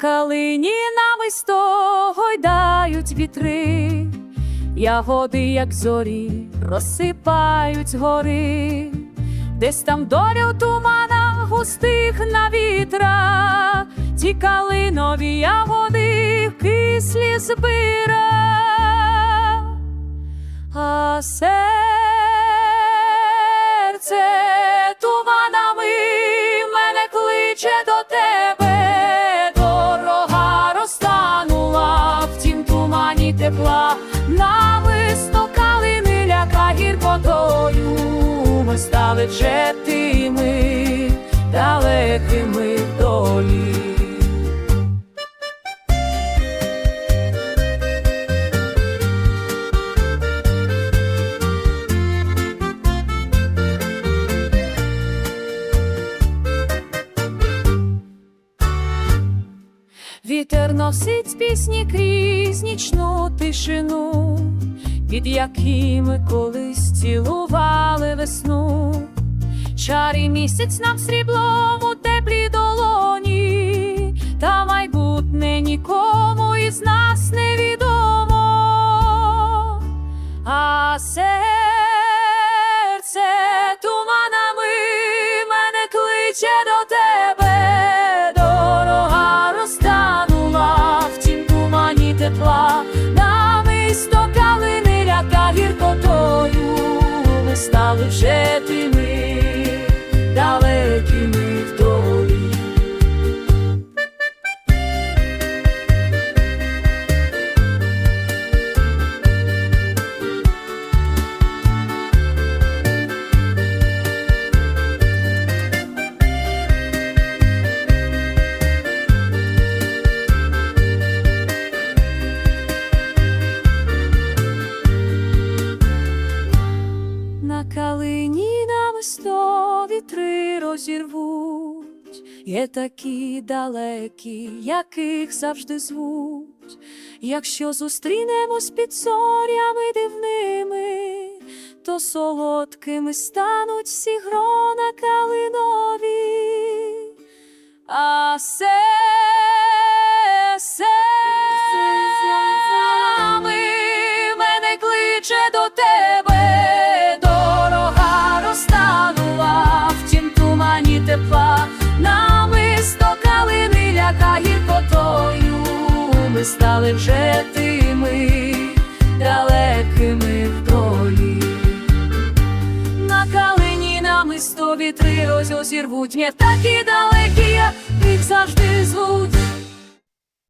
калині намисто гойдають вітри, ягоди, як зорі, розсипають гори, десь там долю тумана густих на вітра, ті калинові ягоди кислі збира. Ми стали вже тими далекими вдолі. Вітер носить пісні крізь нічну тишину, під якими колись цілували весну. Чарі місяць нам сріблом у теплій долоні, та майбутнє нікому із нас невідомо. А серце туманами мене кличе до тебе, намисто вітри розірвуть, є такі далекі, яких завжди звуть. Якщо зустрінемось під зорями дивними, то солодкими стануть всі грона калинові, а серце мене кличе до тебе, стали вже тими далекими вдолі. На калині намисто вітри ось озірвуть, не такі далекі, як їх завжди звуть.